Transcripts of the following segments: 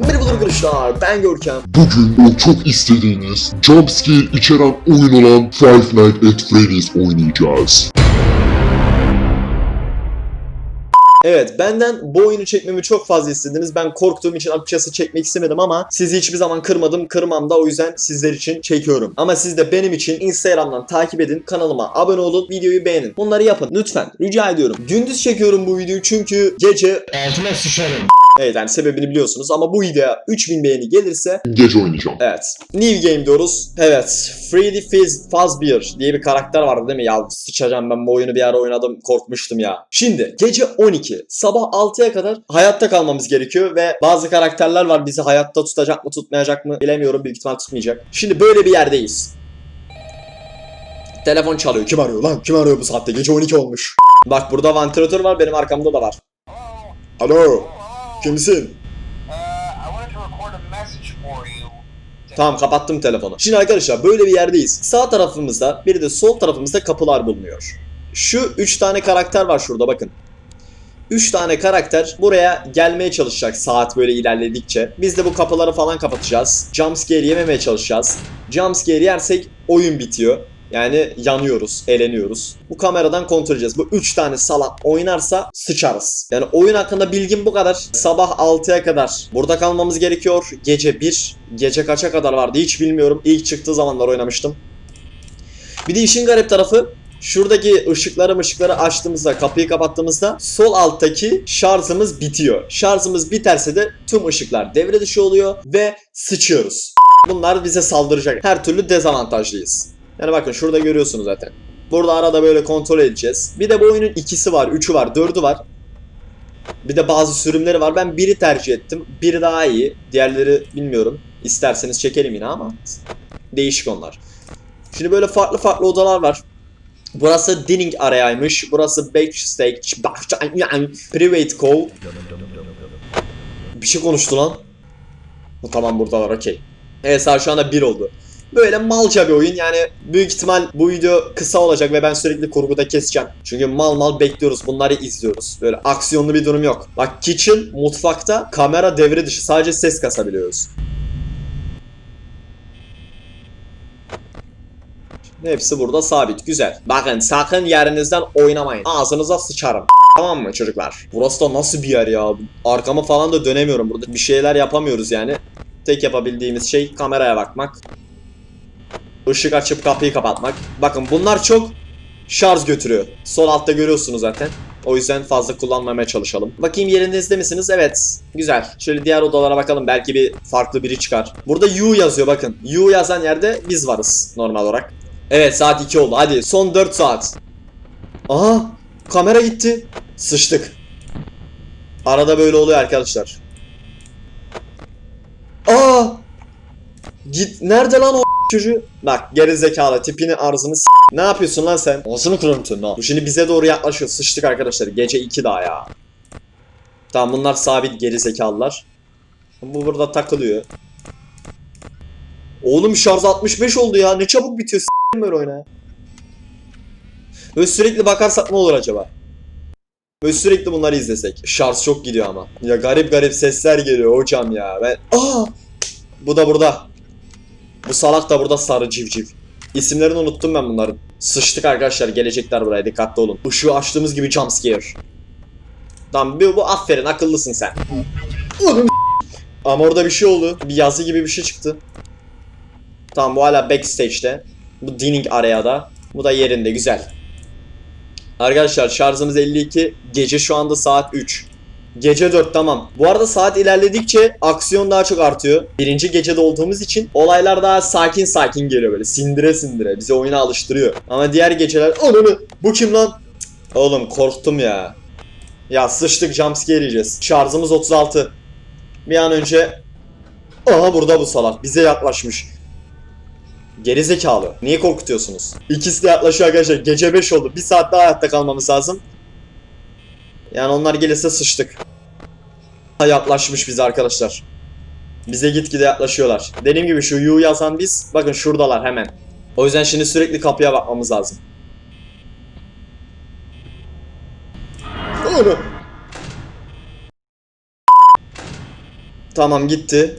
Merhabalar arkadaşlar ben Görkem. Bugün o çok istediğiniz jumpscare içeren oyun olan Five Nights at Freddy's oynayacağız. Evet benden bu oyunu çekmemi çok fazla istediniz. Ben korktuğum için açıkçası çekmek istemedim ama sizi hiçbir zaman kırmadım. Kırmam da o yüzden sizler için çekiyorum. Ama siz de benim için Instagram'dan takip edin. Kanalıma abone olun. Videoyu beğenin. Bunları yapın lütfen. Rica ediyorum. Gündüz çekiyorum bu videoyu çünkü gece Altına sıçarım. Evet yani sebebini biliyorsunuz ama bu videoya 3000 beğeni gelirse Gece oynayacağım. Evet. New game diyoruz. Evet. Freddy Fizz Fazbear diye bir karakter vardı değil mi? Ya sıçacağım ben bu oyunu bir ara oynadım korkmuştum ya. Şimdi gece 12. Sabah 6'ya kadar hayatta kalmamız gerekiyor ve bazı karakterler var bizi hayatta tutacak mı tutmayacak mı bilemiyorum. Büyük ihtimal tutmayacak. Şimdi böyle bir yerdeyiz. Telefon çalıyor. Kim arıyor lan? Kim arıyor bu saatte? Gece 12 olmuş. Bak burada vantilatör var benim arkamda da var. Alo. Kimsin? Uh. Tamam kapattım telefonu. Şimdi arkadaşlar böyle bir yerdeyiz. Sağ tarafımızda bir de sol tarafımızda kapılar bulunuyor. Şu 3 tane karakter var şurada bakın. 3 tane karakter buraya gelmeye çalışacak saat böyle ilerledikçe. Biz de bu kapıları falan kapatacağız. Jumpscare yememeye çalışacağız. Jumpscare yersek oyun bitiyor. Yani yanıyoruz, eleniyoruz. Bu kameradan kontrol edeceğiz. Bu 3 tane salak oynarsa sıçarız. Yani oyun hakkında bilgim bu kadar. Sabah 6'ya kadar burada kalmamız gerekiyor. Gece 1, gece kaça kadar vardı hiç bilmiyorum. İlk çıktığı zamanlar oynamıştım. Bir de işin garip tarafı Şuradaki ışıkları ışıkları açtığımızda, kapıyı kapattığımızda sol alttaki şarjımız bitiyor. Şarjımız biterse de tüm ışıklar devre dışı oluyor ve sıçıyoruz. Bunlar bize saldıracak. Her türlü dezavantajlıyız. Yani bakın şurada görüyorsunuz zaten. Burada arada böyle kontrol edeceğiz. Bir de bu oyunun ikisi var, üçü var, dördü var. Bir de bazı sürümleri var. Ben biri tercih ettim. Biri daha iyi. Diğerleri bilmiyorum. İsterseniz çekelim yine ama değişik onlar. Şimdi böyle farklı farklı odalar var. Burası dining arayaymış. Burası backstage, private call. Bir şey konuştu lan. Tamam buradalar okey. Evet şu anda 1 oldu. Böyle malca bir oyun yani büyük ihtimal bu video kısa olacak ve ben sürekli kurguda keseceğim. Çünkü mal mal bekliyoruz bunları izliyoruz. Böyle aksiyonlu bir durum yok. Bak kitchen mutfakta kamera devre dışı sadece ses kasabiliyoruz. Hepsi burada sabit. Güzel. Bakın sakın yerinizden oynamayın. Ağzınıza sıçarım. Tamam mı çocuklar? Burası da nasıl bir yer ya? Arkama falan da dönemiyorum burada. Bir şeyler yapamıyoruz yani. Tek yapabildiğimiz şey kameraya bakmak. Işık açıp kapıyı kapatmak. Bakın bunlar çok şarj götürüyor. Sol altta görüyorsunuz zaten. O yüzden fazla kullanmamaya çalışalım. Bakayım yerinizde misiniz? Evet. Güzel. Şöyle diğer odalara bakalım. Belki bir farklı biri çıkar. Burada U yazıyor bakın. U yazan yerde biz varız normal olarak. Evet saat 2 oldu. Hadi son 4 saat. Aha kamera gitti. Sıçtık. Arada böyle oluyor arkadaşlar. Aa! Git nerede lan o çocuğu? Bak geri zekalı tipini arzını Ne yapıyorsun lan sen? Ağzını kırarım senin ha. Bu şimdi bize doğru yaklaşıyor. Sıçtık arkadaşlar. Gece 2 daha ya. Tamam bunlar sabit geri zekalılar. Bu burada takılıyor. Oğlum şarj 65 oldu ya. Ne çabuk bitiyor. S**tim böyle oyna. Böyle sürekli bakarsak ne olur acaba? Böyle sürekli bunları izlesek. Şarj çok gidiyor ama. Ya garip garip sesler geliyor hocam ya. Ben... Aa! Bu da burada. Bu salak da burada sarı civciv. İsimlerini unuttum ben bunların. Sıçtık arkadaşlar gelecekler buraya dikkatli olun. Işığı açtığımız gibi jumpscare. Tamam bu, bu aferin akıllısın sen. Ama orada bir şey oldu. Bir yazı gibi bir şey çıktı. Tamam bu hala backstage'de. Bu dining areada. Bu da yerinde güzel. Arkadaşlar şarjımız 52. Gece şu anda saat 3. Gece 4 tamam. Bu arada saat ilerledikçe aksiyon daha çok artıyor. Birinci gecede olduğumuz için olaylar daha sakin sakin geliyor böyle. Sindire sindire. Bizi oyuna alıştırıyor. Ama diğer geceler... Ananı! Bu kim lan? Oğlum korktum ya. Ya sıçtık jumpscare yiyeceğiz. Şarjımız 36. Bir an önce... Aha burada bu salak. Bize yaklaşmış. Geri zekalı. Niye korkutuyorsunuz? İkisi de yaklaşıyor arkadaşlar. Gece 5 oldu. Bir saat daha hayatta kalmamız lazım. Yani onlar gelirse sıçtık. Yaklaşmış bize arkadaşlar. Bize gitgide yaklaşıyorlar. Dediğim gibi şu U yazan biz. Bakın şuradalar hemen. O yüzden şimdi sürekli kapıya bakmamız lazım. Tamam gitti.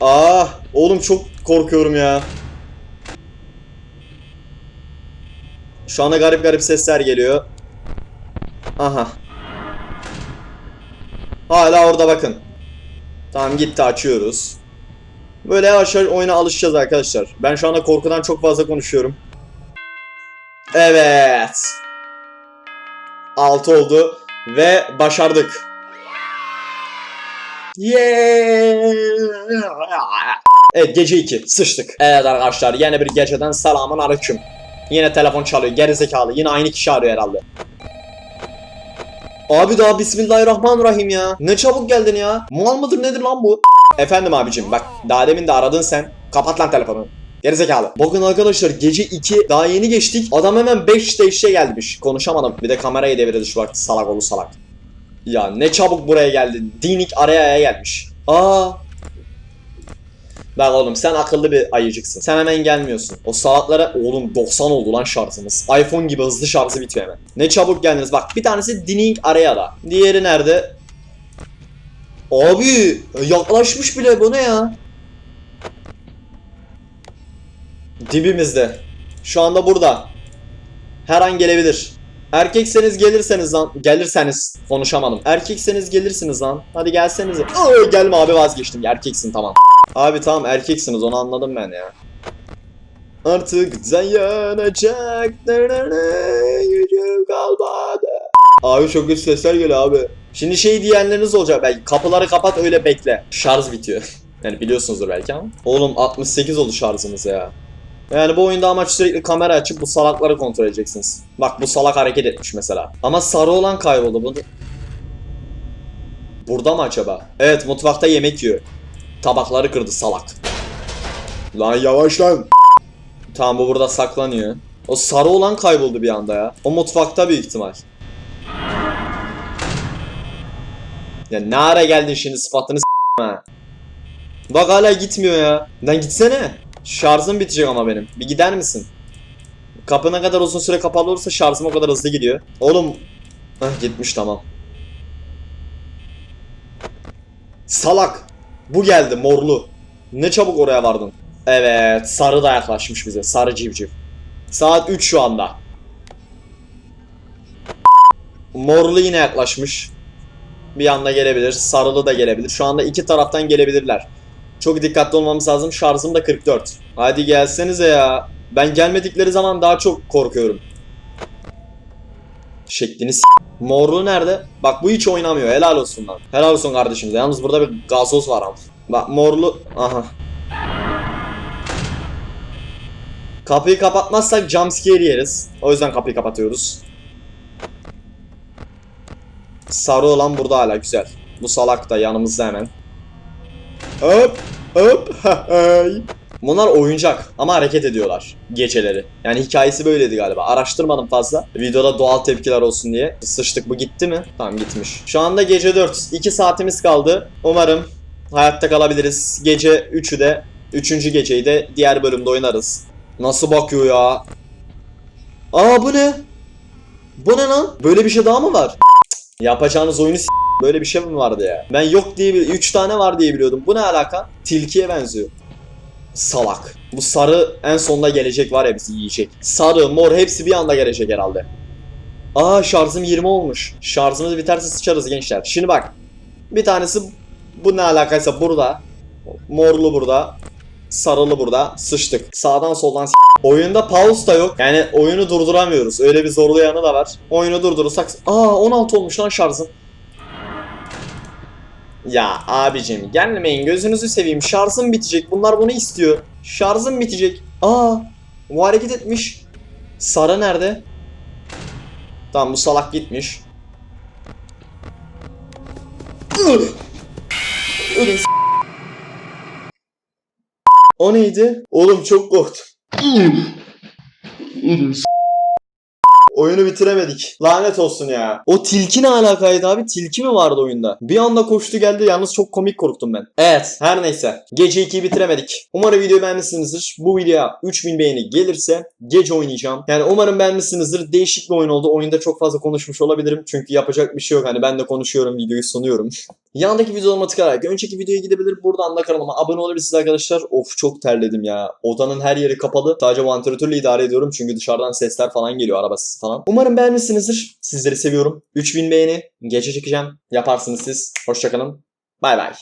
Aa, oğlum çok korkuyorum ya. Şu anda garip garip sesler geliyor. Aha. Hala orada bakın. Tamam gitti açıyoruz. Böyle yavaş yavaş oyuna alışacağız arkadaşlar. Ben şu anda korkudan çok fazla konuşuyorum. Evet. 6 oldu ve başardık. Yeah. Evet gece 2 sıçtık. Evet arkadaşlar yeni bir geceden selamun aleyküm. Yine telefon çalıyor gerizekalı yine aynı kişi arıyor herhalde. Abi daha bismillahirrahmanirrahim ya. Ne çabuk geldin ya. Mal mıdır nedir lan bu? Efendim abicim bak daha demin de aradın sen. Kapat lan telefonu. Gerizekalı. Bakın arkadaşlar gece 2 daha yeni geçtik. Adam hemen 5 değişe gelmiş. Konuşamadım. Bir de kamerayı devirdi şu vakti salak oğlu salak. Ya ne çabuk buraya geldin. Dinik araya gelmiş. Aa. Bak oğlum sen akıllı bir ayıcıksın. Sen hemen gelmiyorsun. O saatlara oğlum 90 oldu lan şarjımız. iPhone gibi hızlı şarjı bitiyor hemen. Ne çabuk geldiniz. Bak bir tanesi Dining araya da. Diğeri nerede? Abi yaklaşmış bile bu ne ya? Dibimizde. Şu anda burada. Her an gelebilir. Erkekseniz gelirseniz lan. Gelirseniz. Konuşamadım. Erkekseniz gelirsiniz lan. Hadi gelseniz. Gelme abi vazgeçtim. Erkeksin tamam. Abi tamam erkeksiniz onu anladım ben ya. Artık sen yanacak. Gücüm kalmadı. Abi çok kötü sesler geliyor abi. Şimdi şey diyenleriniz olacak belki. Kapıları kapat öyle bekle. Şarj bitiyor. yani biliyorsunuzdur belki ama. Oğlum 68 oldu şarjımız ya. Yani bu oyunda amaç sürekli kamera açıp bu salakları kontrol edeceksiniz. Bak bu salak hareket etmiş mesela. Ama sarı olan kayboldu. Bunu... Burada mı acaba? Evet mutfakta yemek yiyor. Tabakları kırdı salak. Lan yavaş lan. Tamam bu burada saklanıyor. O sarı olan kayboldu bir anda ya. O mutfakta büyük ihtimal. Ya ne ara geldin şimdi sıfatını ha. Bak hala gitmiyor ya. Lan gitsene. Şarjım bitecek ama benim. Bir gider misin? Kapı ne kadar uzun süre kapalı olursa şarjım o kadar hızlı gidiyor. Oğlum. Heh gitmiş tamam. Salak. Bu geldi morlu. Ne çabuk oraya vardın. Evet sarı da yaklaşmış bize. Sarı civciv. Saat 3 şu anda. Morlu yine yaklaşmış. Bir anda gelebilir. Sarılı da gelebilir. Şu anda iki taraftan gelebilirler. Çok dikkatli olmamız lazım. Şarjım da 44. Hadi gelsenize ya. Ben gelmedikleri zaman daha çok korkuyorum. Şeklini s- Morlu nerede? Bak bu hiç oynamıyor. Helal olsun lan. Helal olsun kardeşimize. Yalnız burada bir gazoz var ama. Bak morlu. Aha. Kapıyı kapatmazsak jumpscare yeriz. O yüzden kapıyı kapatıyoruz. Sarı olan burada hala güzel. Bu salak da yanımızda hemen. Hop hop. Bunlar oyuncak ama hareket ediyorlar geceleri. Yani hikayesi böyleydi galiba. Araştırmadım fazla. Videoda doğal tepkiler olsun diye. Sıçtık bu gitti mi? Tamam gitmiş. Şu anda gece 4. 2 saatimiz kaldı. Umarım hayatta kalabiliriz. Gece 3'ü de 3. geceyi de diğer bölümde oynarız. Nasıl bakıyor ya? Aa bu ne? Bu ne lan? Böyle bir şey daha mı var? Yapacağınız oyunu Böyle bir şey mi vardı ya? Ben yok diye 3 tane var diye biliyordum. Bu ne alaka? Tilkiye benziyor. Salak. Bu sarı en sonda gelecek var ya bizi yiyecek. Sarı, mor hepsi bir anda gelecek herhalde. Aa şarjım 20 olmuş. Şarjımız biterse sıçarız gençler. Şimdi bak. Bir tanesi bu ne alakaysa burada. Morlu burada. Sarılı burada. Sıçtık. Sağdan soldan Oyunda pause da yok. Yani oyunu durduramıyoruz. Öyle bir zorlu yanı da var. Oyunu durdurursak... Aa 16 olmuş lan şarjım. Ya abicim gelmeyin gözünüzü seveyim şarjım bitecek bunlar bunu istiyor. Şarjım bitecek. Aa bu hareket etmiş. Sarı nerede? Tamam bu salak gitmiş. Ölün s- O neydi? Oğlum çok korktum. Oyunu bitiremedik. Lanet olsun ya. O tilki ne alakaydı abi? Tilki mi vardı oyunda? Bir anda koştu geldi. Yalnız çok komik korktum ben. Evet. Her neyse. Gece 2'yi bitiremedik. Umarım videoyu beğenmişsinizdir. Bu videoya 3000 beğeni gelirse gece oynayacağım. Yani umarım beğenmişsinizdir. Değişik bir oyun oldu. Oyunda çok fazla konuşmuş olabilirim. Çünkü yapacak bir şey yok. Hani ben de konuşuyorum. Videoyu sunuyorum. Yandaki videolarıma tıklayarak önceki videoya gidebilir. Buradan da kanalıma abone olabilirsiniz arkadaşlar. Of çok terledim ya. Odanın her yeri kapalı. Sadece vantilatörle idare ediyorum. Çünkü dışarıdan sesler falan geliyor. Arabası falan. Umarım beğenmişsinizdir. Sizleri seviyorum. 3000 beğeni. Gece çekeceğim. Yaparsınız siz. Hoşçakalın. Bay bay.